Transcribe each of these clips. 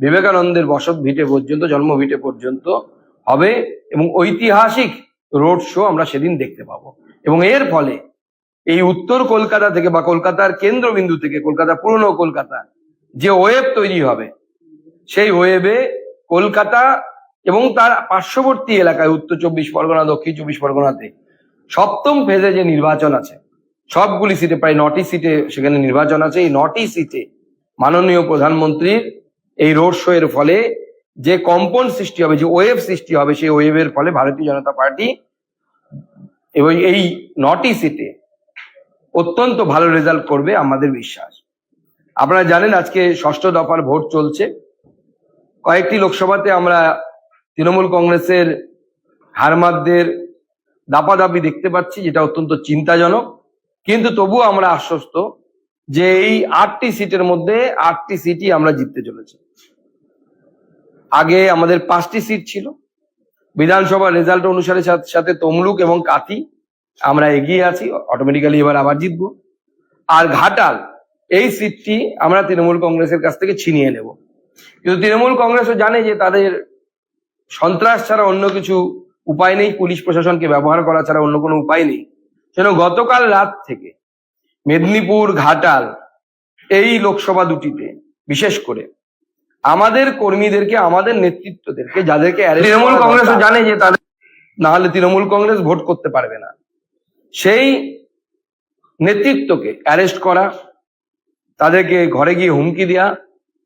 বিবেকানন্দের বসত ভিটে পর্যন্ত জন্ম ভিটে পর্যন্ত হবে এবং ঐতিহাসিক রোড শো আমরা সেদিন দেখতে পাবো। এবং এর ফলে এই উত্তর কলকাতা থেকে বা কলকাতার কেন্দ্রবিন্দু থেকে, কলকাতা পুরনো কলকাতা, যে ওয়েব তৈরি হবে, সেই ওয়েবে কলকাতা এবং তার পার্শ্ববর্তী এলাকায়, উত্তর চব্বিশ পরগনা, দক্ষিণ চব্বিশ পরগনাতে সপ্তম ফেজে যে নির্বাচন আছে, সবগুলি সিটে প্রায় নটি সিটে সেখানে নির্বাচন আছে। এই নটি সিটে মাননীয় প্রধানমন্ত্রীর এই রোড শো এর ফলে যে কম্পন সৃষ্টি হবে, যে ওয়েভ সৃষ্টি হবে, সেই ওয়েভের ফলে ভারতীয় জনতা পার্টি এবং এই নটি সিটে অত্যন্ত ভালো রেজাল্ট করবে আমাদের বিশ্বাস। আপনারা জানেন আজকে ষষ্ঠ দফার ভোট চলছে। কয়েকটি লোকসভাতে আমরা তৃণমূল কংগ্রেসের হারমাদদের দাপাদাপি দেখতে পাচ্ছি, যেটা অত্যন্ত চিন্তাজনক। কিন্তু তবুও আমরা আশ্বস্ত যে এই আটটি সিটের মধ্যে আটটি সিটই আমরা জিততে চলেছি। আগে আমাদের পাঁচটি সিট ছিল। বিধানসভা রেজাল্ট অনুসারে সাথে- তমলুক এবং কাতি আমরা এগিয়ে আছি অটোমেটিক্যালি এবার আবার জিতবো। আর ঘাটাল, এই সিটটি আমরা তৃণমূল কংগ্রেসের কাছ থেকে ছিনিয়ে নেব। কিন্তু তৃণমূল কংগ্রেসও জানে যে তাদের সন্ত্রাস ছাড়া অন্য কিছু উপায় নেই, পুলিশ প্রশাসনকে ব্যবহার করা ছাড়া অন্য কোনো উপায় নেই। সেজন্য গতকাল রাত থেকে মেদিনীপুর ঘাটাল এই লোকসভা দুটিতে বিশেষ করে আমাদের কর্মীদেরকে আমাদের নেতৃত্বদেরকে যাদেরকে তৃণমূল দরকার। জানে যে তাদের না হলে তৃণমূল কংগ্রেস ভোট করতে পারবে না সেই নেতৃত্বকে অ্যারেস্ট করা তাদেরকে ঘরে গিয়ে হুমকি দেওয়া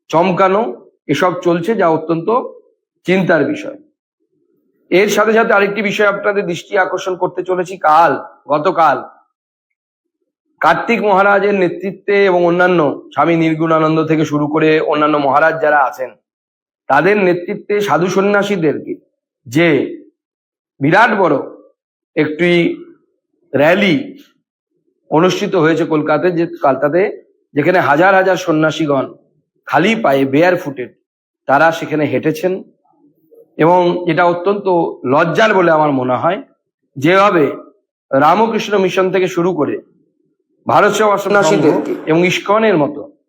চমকানো এসব চলছে যা অত্যন্ত চিন্তার বিষয় এর সাথে সাথে আরেকটি বিষয় আপনাদের দৃষ্টি আকর্ষণ করতে চলেছি কাল গতকাল কার্তিক মহারাজের নেতৃত্বে এবং অন্যান্য স্বামী নির্গুণানন্দ থেকে শুরু করে অন্যান্য মহারাজ যারা আছেন, তাদের নেতৃত্বে সাধু সন্ন্যাসীদেরকে যে বিরাট বড় একটি র্যালি অনুষ্ঠিত হয়েছে কলকাতায়, যে কলকাতাতে যেখানে হাজার হাজার সন্ন্যাসীগণ খালি পায়ে বেয়ার ফুটেড তারা সেখানে হেঁটেছেন এবং এটা অত্যন্ত লজ্জার বলে আমার মনে হয়, যেভাবে রামকৃষ্ণ মিশন থেকে শুরু করে ভারত সেবা সংঘ সন্ন্যাসীদেরকে। এবং ইস্কনের মতো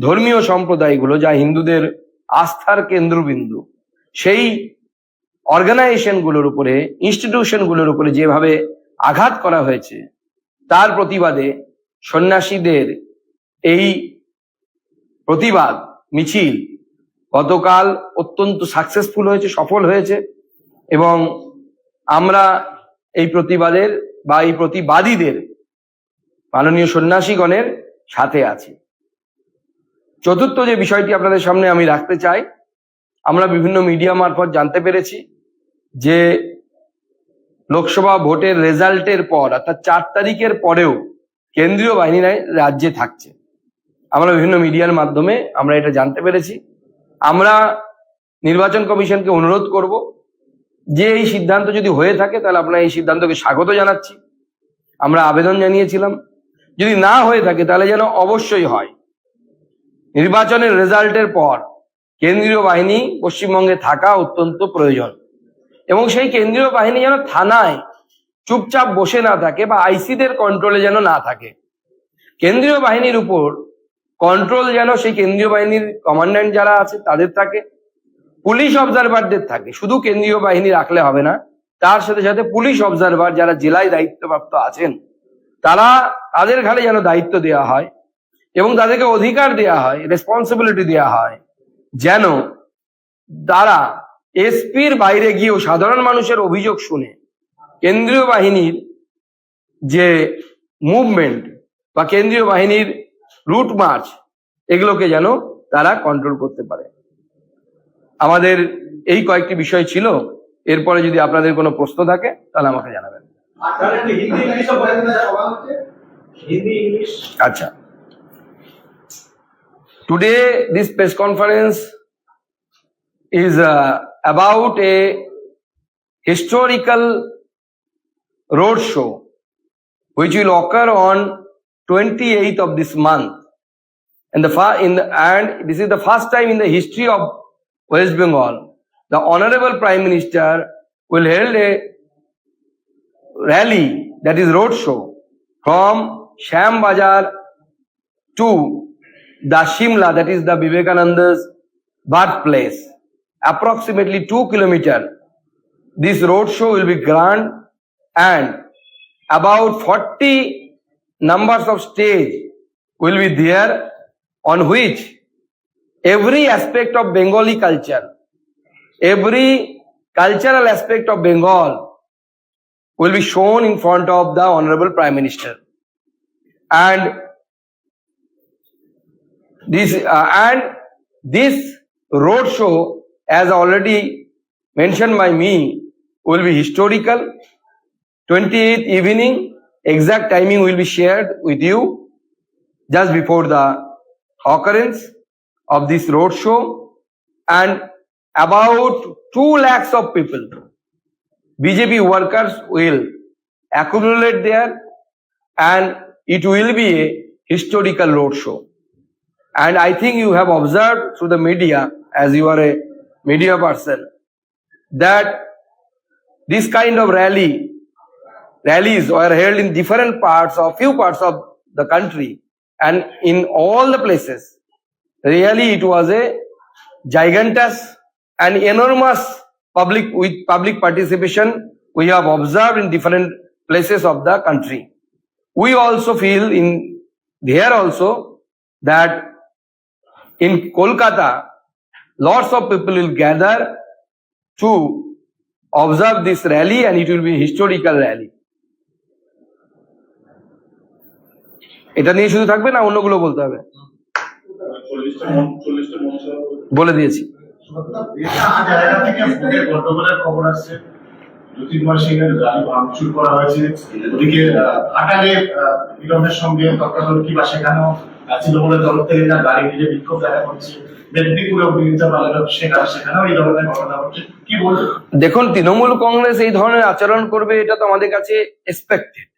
ধর্মীয় সম্প্রদায়গুলো যা হিন্দুদের আস্থার কেন্দ্রবিন্দু সেই অর্গানাইজেশনগুলোর উপরে ইনস্টিটিউশনগুলোর উপরে যেভাবে আঘাত করা হয়েছে তার প্রতিবাদে সন্ন্যাসীদের এই প্রতিবাদ মিছিল গতকাল অত্যন্ত সাকসেসফুল হয়েছে সফল হয়েছে এবং আমরা এই প্রতিবাদের বা এই প্রতিবাদীদের মাননীয় সন্ন্যাসীগণের সাথে আছি। চতুর্থ যে বিষয়টি আপনাদের সামনে আমি রাখতে চাই, আমরা বিভিন্ন মিডিয়া মারফত জানতে পেরেছি যে লোকসভা ভোটের রেজাল্টের পর, অর্থাৎ চার তারিখের পরেও কেন্দ্রীয় বাহিনী রাজ্যে থাকছে। আমরা বিভিন্ন মিডিয়ার মাধ্যমে আমরা এটা জানতে পেরেছি। আমরা নির্বাচন কমিশনকে অনুরোধ করব যে এই সিদ্ধান্ত যদি হয়ে থাকে, তাহলে আপনারা এই সিদ্ধান্তকে স্বাগত জানাচ্ছি। আমরা আবেদন জানিয়েছিলাম যদি না হয়ে থাকে, তাহলে যেন অবশ্যই হয়। নির্বাচনের রেজাল্টের পর কেন্দ্রীয় বাহিনী পশ্চিমবঙ্গে থাকা অত্যন্ত প্রয়োজন। এবং সেই কেন্দ্রীয় বাহিনী যেন থানায় চুপচাপ বসে না থাকে বা আইসিদের কন্ট্রোলে যেন না থাকে। কেন্দ্রীয় বাহিনীর উপর কন্ট্রোল যেন সেই কেন্দ্রীয় বাহিনীর কমান্ড্যান্ট যারা আছে, তাদের থাকে। পুলিশ অবজারভারদের থাকে। শুধু কেন্দ্রীয় বাহিনী রাখলে হবে না, তার সাথে সাথে পুলিশ অবজারভার যারা জেলায় দায়িত্বপ্রাপ্ত আছেন তারা তাদের ঘাড়ে যেন দায়িত্ব দেওয়া হয় এবং তাদেরকে অধিকার দেওয়া হয় রেসপন্সিবিলিটি দেওয়া হয়, যেন তারা এসপির বাইরে গিয়েও সাধারণ মানুষের অভিযোগ শুনে কেন্দ্রীয় বাহিনীর যে মুভমেন্ট বা কেন্দ্রীয় বাহিনীর রুট মার্চ এগুলোকে যেন তারা কন্ট্রোল করতে পারে। আমাদের এই কয়েকটি বিষয় ছিল। এরপরে যদি আপনাদের কোনো প্রশ্ন থাকে, তাহলে আমাকে জানাবেন। স্যার একটু হিন্দি ইংলিশে বলে দিন স্যার সভা হচ্ছে Hindi English Acha. Today, this press conference is uh, about a historical road show which will occur on 28th of this month. And the fa- in the, and this is the first time in the history of West Bengal, the Honorable Prime Minister will hold a rally that is road show from Sham Bazar to the Shimla that is the Vivekananda's birthplace, approximately two kilometer. This road show will be grand and about 40 numbers of stage will be there on which every aspect of Bengali culture, every cultural aspect of Bengal will be shown in front of the Honorable Prime Minister. And this uh, and this road show, as already mentioned by me, will be historical. 28th evening, exact timing will be shared with you just before the occurrence of this road show, and about 2 lakhs of people, BJP workers will accumulate there, and it will be a historical roadshow. And I think you have observed through the media, as you are a media person, that this kind of rally, rallies were held in different parts or few parts of the country and in all the places. Really, it was a gigantous and enormous public with public participation we have observed in different places of the country. We also feel in there also that in Kolkata, lots of people will gather to observe this rally and it will be historical rally. এটা নিয়ে শুধু থাকবে না অন্যগুলো বলতে হবে মন বলে দিয়েছি দেখুন, তৃণমূল কংগ্রেস এই ধরনের আচরণ করবে, এটা তো আমাদের কাছে এক্সপেক্টেড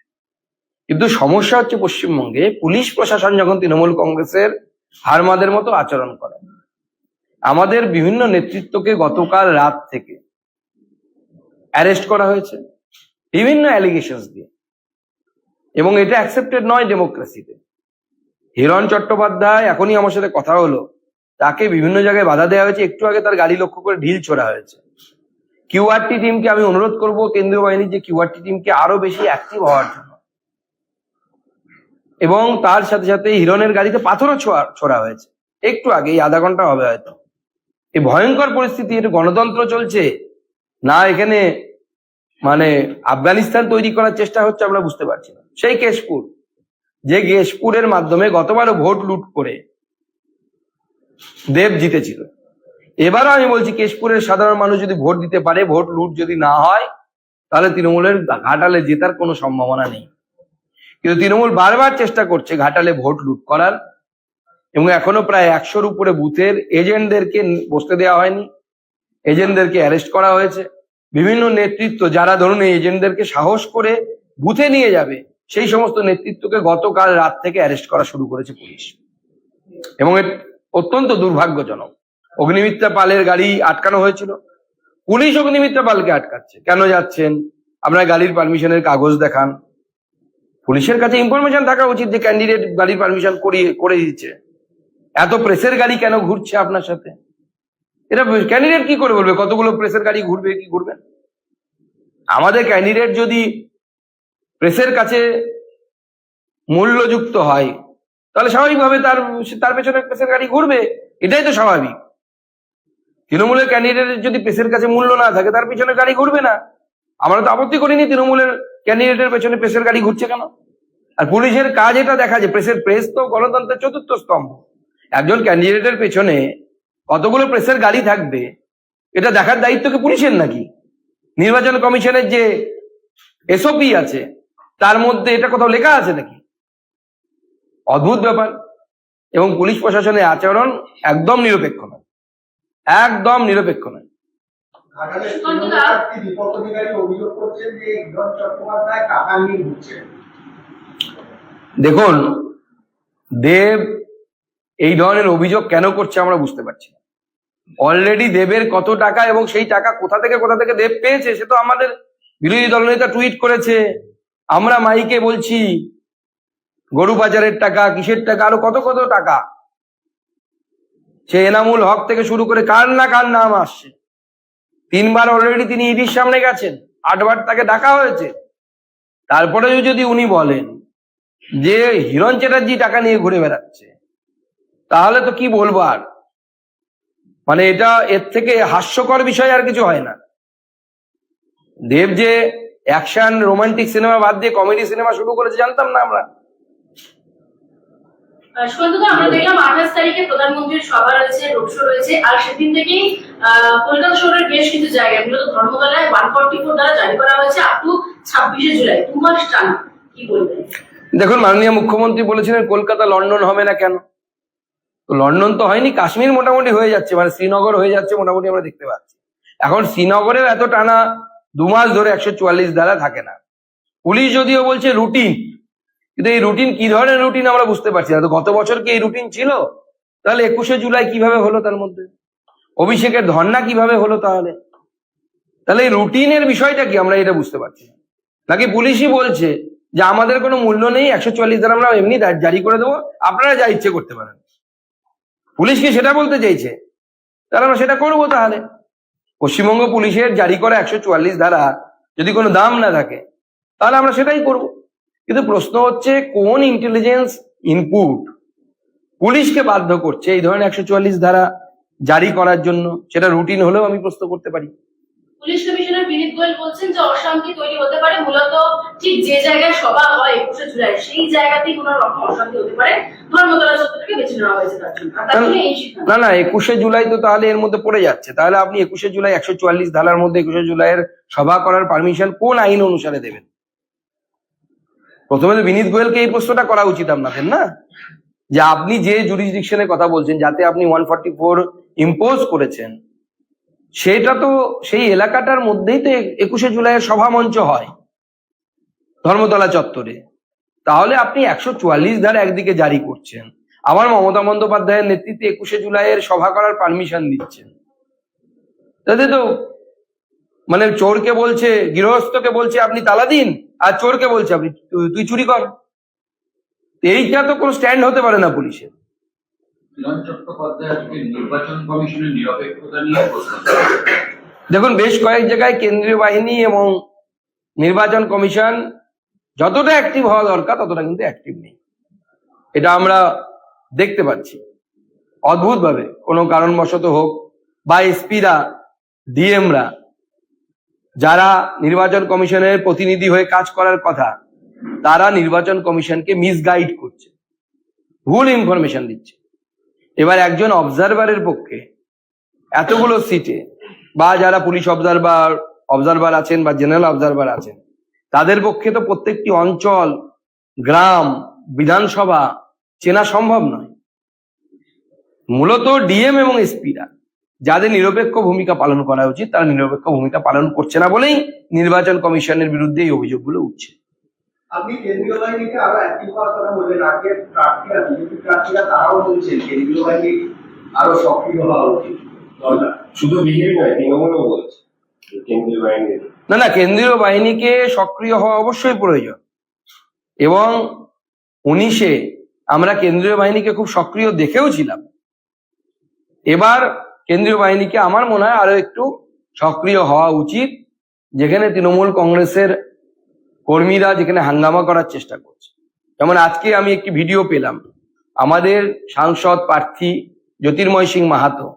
কিন্তু সমস্যা হচ্ছে পশ্চিমবঙ্গে, পুলিশ প্রশাসন যখন তৃণমূল কংগ্রেসের হারমাদের মতো আচরণ করে আমাদের বিভিন্ন নেতৃত্বকে গতকাল রাত থেকে অ্যারেস্ট করা হয়েছে, বিভিন্ন অ্যালিগেশন দিয়ে। এবং এটা অ্যাকসেপ্টেড নয় ডেমোক্রেসিতে হিরণ চট্টোপাধ্যায় এখনই আমার সাথে কথা হলো। তাকে বিভিন্ন জায়গায় বাধা দেওয়া হয়েছে। একটু আগে তার গাড়ি লক্ষ্য করে ঢিল ছোড়া হয়েছে। কিউআরটি টিমকে আমি অনুরোধ করব কেন্দ্রীয় বাহিনীর যে কিউআরটি টিমকে আরও বেশি অ্যাক্টিভ হওয়ার জন্য। এবং তার সাথে সাথে হিরণের গাড়িতে পাথরও ছোড়া হয়েছে। একটু আগে এই আধা ঘণ্টা হবে হয়তো। এই ভয়ঙ্কর পরিস্থিতি এটা গণতন্ত্র চলছে। না, এখানে মানে আফগানিস্তান তৈরি করার চেষ্টা হচ্ছে আমরা বুঝতে পারছি না। সেই কেশপুর, যে কেশপুরের মাধ্যমে গতবারও ভোট লুট করে দেব জিতেছিল। এবারও আমি বলছি, কেশপুরের সাধারণ মানুষ যদি ভোট দিতে পারে, ভোট লুট যদি না হয়, তাহলে তৃণমূলের ঘাটালে জেতার কোনো সম্ভাবনা নেই। কিন্তু তৃণমূল বারবার চেষ্টা করছে ঘাটালে ভোট লুট করার। এবং এখনও প্রায় একশোর উপরে বুথের এজেন্টদেরকে বসতে দেওয়া হয়নি। এজেন্টদেরকে অ্যারেস্ট করা হয়েছে। বিভিন্ন নেতৃত্ব, যারা ধরুন এই এজেন্টদেরকে সাহস করে বুথে নিয়ে যাবে, সেই সমস্ত নেতৃত্বকে গতকাল রাত থেকে অ্যারেস্ট করা শুরু করেছে পুলিশ। এবং অত্যন্ত দুর্ভাগ্যজনক, অগ্নিমিত্রা পালের গাড়ি আটকানো হয়েছিল। পুলিশ অগ্নিমিত্রা পালকে আটকাচ্ছে। কেন যাচ্ছেন? আপনার গাড়ির পারমিশনের কাগজ দেখান। পুলিশের কাছে ইনফরমেশন থাকা উচিত যে ক্যান্ডিডেট গাড়ির পারমিশন করিয়ে করে দিচ্ছে এত প্রেসের গাড়ি কেন ঘুরছে আপনার সাথে? এটা ক্যান্ডিডেট কি করে বলবে? কতগুলো প্রেসের গাড়ি ঘুরবে, কি ঘুরবে? আমাদের ক্যান্ডিডেট যদি প্রেসের কাছে মূল্যযুক্ত হয়, তাহলে স্বাভাবিকভাবে তার তার পেছনে প্রেসের গাড়ি ঘুরবে। এটাই তো স্বাভাবিক। তৃণমূলের ক্যান্ডিডেটের যদি প্রেসের কাছে মূল্য না থাকে, তার পিছনে গাড়ি ঘুরবে না। আমরা তো আপত্তি করিনি তৃণমূলের ক্যান্ডিডেটের পেছনে প্রেসের গাড়ি ঘুরছে কেন? আর পুলিশের কাজ এটা দেখা যায় প্রেসের প্রেস তো গণতন্ত্রের চতুর্থ স্তম্ভ। একজন ক্যান্ডিডেটের পেছনে কতগুলো প্রেসের গাড়ি থাকবে এটা দেখার দায়িত্ব কি পুলিশের নাকি? নির্বাচন কমিশনের যে এসওপি আছে তার মধ্যে এটা কোথাও লেখা আছে নাকি? অদ্ভুত ব্যাপার। এবং পুলিশ প্রশাসনের আচরণ একদম নিরপেক্ষ নয়। একদম নিরপেক্ষ নয়। দেখুন দেব এই ধরনের অভিযোগ কেন করছে আমরা বুঝতে পারছি না। অলরেডি দেবের কত টাকা এবং সেই টাকা কোথা থেকে কোথা থেকে দেব পেয়েছে সে তো আমাদের বিরোধী দলনেতা টুইট করেছে। আমরা মাইকে বলছি গরু বাজারের টাকা, কিসের টাকা, আরও কত কত টাকা। সে এনামুল হক থেকে শুরু করে কার না কার নাম আসছে। তিনবার অলরেডি তিনি ইডির সামনে গেছেন, আটবার তাকে ডাকা হয়েছে। তারপরেও যদি উনি বলেন যে হিরণ চ্যাটার্জি টাকা নিয়ে ঘুরে বেড়াচ্ছে তাহলে তো কি বলব আর? মানে এটা এর থেকে হাস্যকর বিষয় আর কিছু হয় না। দেব যে অ্যাকশন রোমান্টিক সিনেমা বাদ দিয়ে কমেডি সিনেমা শুরু করেছে জানতাম না আমরা। সুকান্তদা আমরা দেখলাম আঠাশ তারিখে প্রধানমন্ত্রীর সভা রয়েছে রোড শো রয়েছে আর সেদিন থেকেই কলকাতা শহরের বেশ কিছু জায়গায় মূলত ধর্মতলায় ওয়ান ফর্টি ফোর দ্বারা জারি করা হয়েছে আপ টু ছাব্বিশে জুলাই দু মাস টানা কি বলবেন? দেখুন মাননীয় মুখ্যমন্ত্রী বলেছিলেন কলকাতা লন্ডন হবে না কেন? তো লন্ডন তো হয়নি, কাশ্মীর মোটামুটি হয়ে যাচ্ছে মানে শ্রীনগর হয়ে যাচ্ছে মোটামুটি আমরা দেখতে পাচ্ছি। এখন শ্রীনগরেও এত টানা দু মাস ধরে একশো চুয়াল্লিশ দ্বারা থাকে না। পুলিশ যদিও বলছে রুটিন, কিন্তু এই রুটিন কি ধরনের রুটিন আমরা বুঝতে পারছি না। তো গত বছর কি এই রুটিন ছিল? তাহলে একুশে জুলাই কীভাবে হলো তার মধ্যে? অভিষেকের ধর্না কীভাবে হলো তাহলে? তাহলে এই রুটিনের বিষয়টা কি আমরা এটা বুঝতে পারছি না। নাকি পুলিশই বলছে যে আমাদের কোনো মূল্য নেই, একশো চুয়াল্লিশ দ্বারা আমরা এমনি জারি করে দেবো, আপনারা যা ইচ্ছে করতে পারেন। পুলিশ কি সেটা বলতে চাইছে। তাহলে আমরা সেটা করব তাহলে। পশ্চিমবঙ্গ পুলিশের জারি করা একশো চুয়াল্লিশ ধারা যদি কোনো দাম না থাকে, তাহলে আমরা সেটাই করব। কিন্তু প্রশ্ন হচ্ছে, কোন ইন্টেলিজেন্স ইনপুট পুলিশকে বাধ্য করছে এই ধরনের একশো চুয়াল্লিশ ধারা জারি করার জন্য? সেটা রুটিন হলেও আমি প্রশ্ন করতে পারি। পুলিশ কমিশনার বিনীত গোয়েল বলছেন যে অশান্তি তৈরি হতে পারে মূলত ঠিক যে জায়গায় সভা হয় একুশে জুলাই সেই জায়গাতেই কোনো রকম অশান্তি হতে পারে। ধর্মতলা চত্বরকে বেছে নেওয়া হয়েছে তার জন্য। আর তার জন্য এই সিদ্ধান্ত। না না একুশে জুলাই তো তাহলে এর মধ্যে পড়ে যাচ্ছে। তাহলে আপনি একুশে জুলাই একশো চুয়াল্লিশ ধারার মধ্যে একুশে জুলাইয়ের সভা করার পারমিশন কোন আইন অনুসারে দেবেন? প্রথমে তো বিনীত গোয়েলকে এই প্রশ্নটা করা উচিত আপনাদের না? যে আপনি যে জুরিসডিকশনের কথা বলছেন যাতে আপনি ওয়ান ফর্টি ফোর ইম্পোজ করেছেন সেটা তো সেই এলাকাটার মধ্যেই তো একুশে জুলাইয়ের সভা মঞ্চ হয়, ধর্মতলা চত্বরে। তাহলে আপনি একশো চুয়াল্লিশ ধারা একদিকে জারি করছেন। আবার মমতা বন্দ্যোপাধ্যায়ের নেতৃত্বে একুশে জুলাইয়ের সভা করার পারমিশন দিচ্ছেন। তাতে তো মানে চোরকে বলছে, গৃহস্থকে বলছে, আপনি তালা দিন। আর চোরকে বলছে, আপনি তুই- চুরি কর। এইটা তো কোনো স্ট্যান্ড হতে পারে না পুলিশের। দেখুন, বেশ কয়েক জায়গায় কেন্দ্রীয় বাহিনী এবং নির্বাচন কমিশন যতটা অ্যাক্টিভ হওয়া দরকার, ততটা কিন্তু অ্যাক্টিভ নেই। এটা আমরা দেখতে পাচ্ছি। অদ্ভুতভাবে, কোনো কারণবশত হোক বা এসপিরা, ডিএমরা, যারা নির্বাচন কমিশনের প্রতিনিধি হয়ে কাজ করার কথা, তারা নির্বাচন কমিশনকে মিসগাইড করছে। ভুল ইনফরমেশন দিচ্ছে। এবার একজন অবজারভারের পক্ষে এতগুলো সিটে বা যারা পুলিশ অবজারভার অবজারভার আছেন বা জেনারেল অবজারভার আছেন, তাদের পক্ষে তো প্রত্যেকটি অঞ্চল, গ্রাম, বিধানসভা চেনা সম্ভব নয়। মূলত ডিএম এবং এসপিরা যাদের নিরপেক্ষ ভূমিকা পালন করা উচিত, তারা নিরপেক্ষ ভূমিকা পালন করছে না বলেই নির্বাচন কমিশনের বিরুদ্ধে এই অভিযোগগুলো উঠছে। আপনি কেন্দ্রীয় বাহিনীকে আরও অ্যাক্টিভ হওয়ার কথা বললেন। আগে প্রার্থীরা বিজেপি প্রার্থীরা তারাও বলছেন কেন্দ্রীয় বাহিনী আরও সক্রিয় হওয়া উচিত। শুধু বিজেপি নয় তৃণমূলও বলছে কেন্দ্রীয় বাহিনীর না না কেন্দ্রীয় বাহিনীকে সক্রিয় হওয়া অবশ্যই প্রয়োজন। এবং উনিশে আমরা কেন্দ্রীয় বাহিনীকে খুব সক্রিয় দেখেও ছিলাম। এবার কেন্দ্রীয় বাহিনীকে আমার মনে হয় আরও একটু সক্রিয় হওয়া উচিত যেখানে তৃণমূল কংগ্রেসের কর্মীরা যেখানে হাঙ্গামা করার চেষ্টা করছে। যেমন আজকে আমি একটি ভিডিও পেলাম। আমাদের সাংসদ প্রার্থী জ্যোতির্ময় সিং মাহাতো,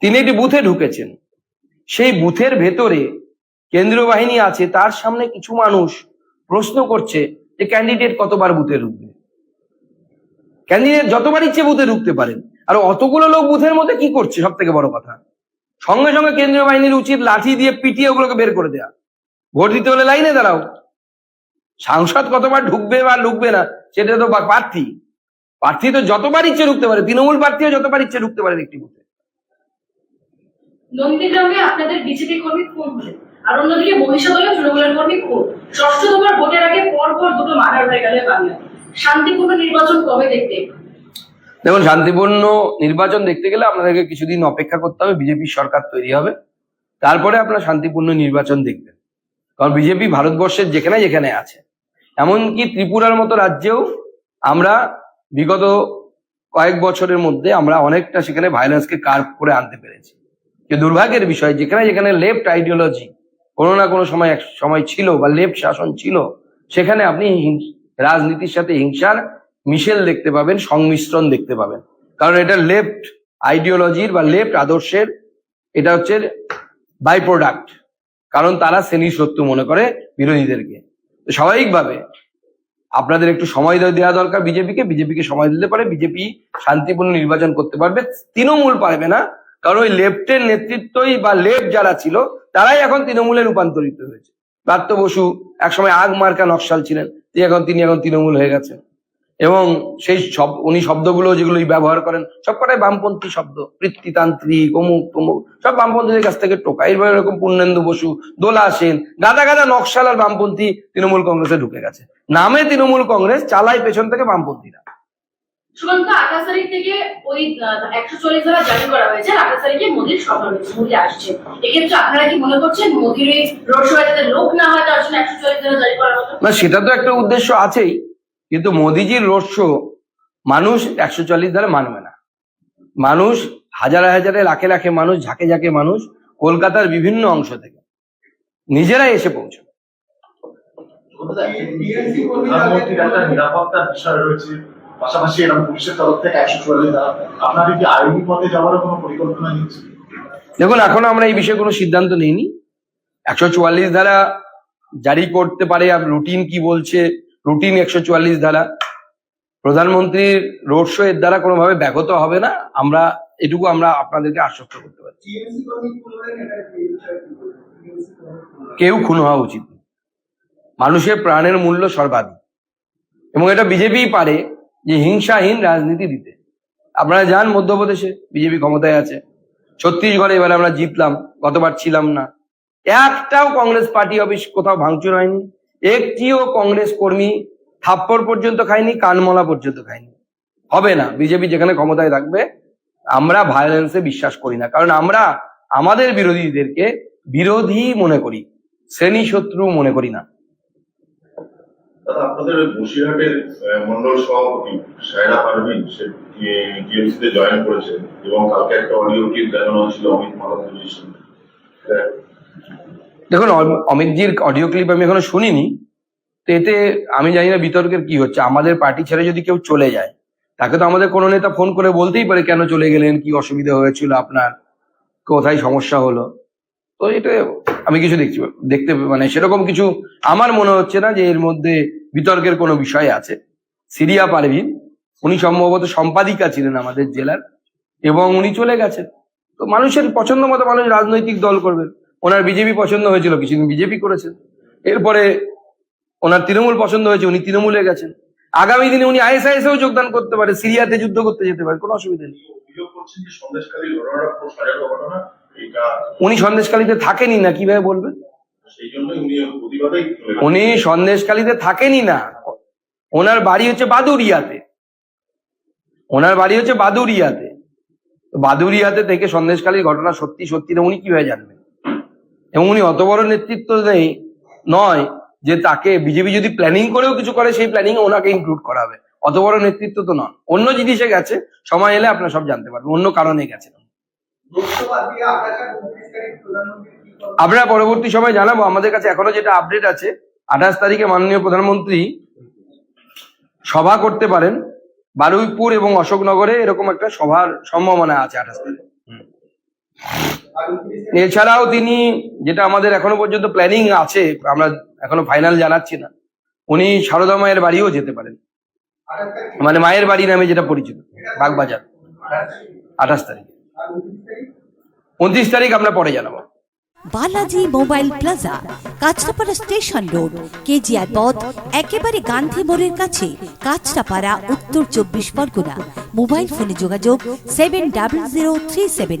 তিনি একটি বুথে ঢুকেছেন। সেই বুথের ভেতরে কেন্দ্রীয় বাহিনী আছে, তার সামনে কিছু মানুষ প্রশ্ন করছে যে ক্যান্ডিডেট কতবার বুথে ঢুকবে। ক্যান্ডিডেট যতবার ইচ্ছে বুথে ঢুকতে পারেন। আর অতগুলো লোক বুথের মধ্যে কি করছে সব থেকে বড় কথা? সঙ্গে সঙ্গে কেন্দ্রীয় বাহিনীর উচিত লাঠি দিয়ে পিটিয়ে ওগুলোকে বের করে দেয়া। ভোট দিতে হলে লাইনে দাঁড়াও। সাংসদ কতবার ঢুকবে বা ঢুকবে না সেটা তো প্রার্থী। প্রার্থী তো যতবার ইচ্ছে ঢুকতে পারে তৃণমূল প্রার্থীও যতবার ইচ্ছে ঢুকতে পারে একটি বুথে। নন্দীগ্রামে আপনাদের বিজেপি কর্মী খুন হলেন আর অন্যদিকে তৃণমূলের কর্মী খুন। ষষ্ঠ দফার ভোটের আগে পর পর দুটো মার্ডার হয়ে গেল বাংলায়। শান্তিপূর্ণ নির্বাচন কবে দেখতে দেখুন শান্তিপূর্ণ নির্বাচন দেখতে গেলে আপনাদেরকে কিছুদিন অপেক্ষা করতে হবে বিজেপি সরকার তৈরি হবে। তারপরে আপনারা শান্তিপূর্ণ নির্বাচন দেখবেন। কারণ বিজেপি ভারতবর্ষের যেখানে যেখানে আছে। এমনকি ত্রিপুরার মতো রাজ্যেও আমরা বিগত কয়েক বছরের মধ্যে আমরা অনেকটা সেখানে ভায়োলেন্সকে কার্ভ করে আনতে পেরেছি। যে দুর্ভাগ্যের বিষয়, যেখানে যেখানে লেফট আইডিওলজি কোনো না কোনো সময় এক সময় ছিল বা লেফট শাসন ছিল, সেখানে আপনি রাজনীতির সাথে হিংসার মিশেল দেখতে পাবেন, সংমিশ্রণ দেখতে পাবেন। কারণ এটা লেফট আইডিওলজির বা লেফট আদর্শের এটা হচ্ছে বাই প্রোডাক্ট কারণ তারা শ্রেণি সত্য মনে করে বিরোধীদেরকে। স্বাভাবিকভাবে আপনাদের একটু সময় দেওয়া- দরকার বিজেপিকে। বিজেপিকে সময় দিতে পারে। বিজেপি শান্তিপূর্ণ নির্বাচন করতে পারবে। তৃণমূল পারবে না। কারণ ওই লেফটের নেতৃত্বই বা লেফট যারা ছিল, তারাই এখন তৃণমূলে রূপান্তরিত হয়েছে। পার্থ বসু একসময় আগ মার্কা নকশাল ছিলেন। তিনি এখন তিনি এখন তৃণমূল হয়ে গেছেন। এবং সেই সব উনি শব্দগুলো যেগুলো ব্যবহার করেন সবকটাই বামপন্থী শব্দ। পৃথিতান্ত্রিক অমুক তমুক সব বামপন্থীদের কাছ থেকে টোকা। এরপর এরকম পূর্ণেন্দু বসু দোলা সেন গাদা গাদা নকশাল আর বামপন্থী তৃণমূল কংগ্রেসে ঢুকে গেছে। নামে তৃণমূল কংগ্রেস চালায় পেছন থেকে বামপন্থীরা। সুকান্ত আঠাশ তারিখ থেকে ওই একশো চল্লিশ ধারা জারি করা হয়েছে আঠাশ তারিখে মোদীর সভা রয়েছে মোদী আসছে। এক্ষেত্রে আপনারা কি মনে করছেন মোদীর এই রোড শো যাতে লোক না হয় তার জন্য একশো চল্লিশ ধারা জারি করা হতো না সেটা তো একটা উদ্দেশ্য আছেই। কিন্তু মোদিজির রোড শো মানুষ একশো চল্লিশ ধারে মানবে না। মানুষ হাজারে হাজারে লাখে লাখে মানুষ ঝাঁকে ঝাঁকে মানুষ কলকাতার বিভিন্ন অংশ থেকে নিজেরাই এসে পৌঁছবে। টিএমসি কর্মী প্রধানমন্ত্রীর একটা নিরাপত্তার বিষয় রয়েছে পাশাপাশি এরকম পুলিশের তরফ থেকে একশো চুয়াল্লিশ আপনাদের কি আইনি পথে যাওয়ারও কোনো পরিকল্পনা নিচ্ছে দেখুন এখনও আমরা এই বিষয়ে কোনো সিদ্ধান্ত নিইনি। একশো চুয়াল্লিশ ধারা জারি করতে পারে আর রুটিন কি বলছে রুটিন একশো চুয়াল্লিশ ধারা। প্রধানমন্ত্রীর রোড শো এর দ্বারা কোনোভাবে ব্যাহত হবে না। আমরা, এটুকু আমরা আপনাদেরকে আশ্বস্ত করতে পারি। টিএমসি কর্মী বললেন এটা এই বিষয়ে কি বলবেন? TMC কর্মী কেউ খুন হওয়া উচিত মানুষের প্রাণের মূল্য সর্বাধিক। এবং এটা বিজেপি পারে যে হিংসাহীন রাজনীতি দিতে। আপনারা যান মধ্যপ্রদেশে, বিজেপি ক্ষমতায় আছে। ছত্তিশগড়ে এবারে আমরা জিতলাম, গতবার ছিলাম না। একটাও কংগ্রেস পার্টি অফিস কোথাও ভাঙচুর হয়নি। একটিও কংগ্রেস কর্মী থাপ্পড় পর্যন্ত খায়নি, কানমলা পর্যন্ত খায়নি। হবে না, বিজেপি যেখানে ক্ষমতায় থাকবে, আমরা ভায়োলেন্সে বিশ্বাস করি না। কারণ আমরা আমাদের বিরোধীদেরকে বিরোধী মনে করি শ্রেণি শত্রু মনে করি না। আপনাদের বসিরহাটের মন্ডল সভাপতি পারভিন, সে টিএমসি তে জয়েন করেছেন এবং কালকে একটা অডিও হয়েছিল অমিত দেখুন, অম- অমিতজির অডিও ক্লিপ আমি এখনও শুনিনি, তো এতে আমি জানি না বিতর্কের কি হচ্ছে। আমাদের পার্টি ছেড়ে যদি কেউ চলে যায়, তাকে তো আমাদের কোনো নেতা ফোন করে বলতেই পারে কেন চলে গেলেন, কি অসুবিধা হয়েছিল আপনার, কোথায় সমস্যা হলো। তো এটা আমি কিছু দেখছি, দেখতে মানে সেরকম কিছু আমার মনে হচ্ছে না যে এর মধ্যে বিতর্কের কোনো বিষয় আছে। সিরিয়া পারভিন, উনি সম্ভবত সম্পাদিকা ছিলেন আমাদের জেলার, এবং উনি চলে গেছেন। তো মানুষের পছন্দ মতো মানুষ রাজনৈতিক দল করবেন। ওনার বিজেপি পছন্দ হয়েছিল কিছুদিন বিজেপি করেছেন। এরপরে ওনার তৃণমূল পছন্দ হয়েছে উনি তৃণমূলে গেছেন। আগামী দিনে উনি আইএসআইএস এও যোগদান করতে পারে সিরিয়াতে যুদ্ধ করতে যেতে পারে কোনো অসুবিধা নেই। উনি সন্দেশকালীতে থাকেনি না কীভাবে বলবেন? উনি সন্দেশকালীতে থাকেনি না। ওনার বাড়ি হচ্ছে বাদুরিয়াতে ওনার বাড়ি হচ্ছে বাদুরিয়াতে বাদুরিয়াতে থেকে সন্দেশকালীর ঘটনা সত্যি সত্যি না উনি কীভাবে জানবেন? এবং উনি অত বড় নেতৃত্ব নেই, নয় যে তাকে বিজেপি যদি প্ল্যানিং করেও কিছু করে, সেই প্ল্যানিং ওনাকে ইনক্লুড করা হবে অত বড় নেতৃত্ব তো নন অন্য জিনিসে গেছে, সময় এলে আপনারা সব জানতে পারবেন, অন্য কারণে গেছে? আমরা পরবর্তী সময় জানাব, আমাদের কাছে এখনও যেটা আপডেট আছে, আঠাশ তারিখে মাননীয় প্রধানমন্ত্রী সভা করতে পারেন, বারুইপুর এবং অশোকনগরে এরকম একটা সভার সম্ভাবনা আছে আঠাশ তারিখ। এছাড়াও তিনি যেটা আমাদের এখনও পর্যন্ত প্ল্যানিং আছে, আমরা এখনও ফাইনাল জানাচ্ছি না, উনি সারদা মায়ের বাড়িও যেতে পারেন। মানে মায়ের বাড়ি নামে যেটা পরিচিত, বাগবাজার। আঠাশ তারিখ। উনত্রিশ তারিখ আমরা পরে জানাব। Balaji mobile plaza, Kanchrapara station road, KGR পথ, একেবারে গান্ধী মোড়ের কাছে, কাঁচরাপাড়া, উত্তর চব্বিশ পরগনা। মোবাইল ফোনে যোগাযোগ seven double zero three seven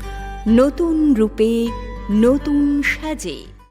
নতুন রূপে নতুন সাজে।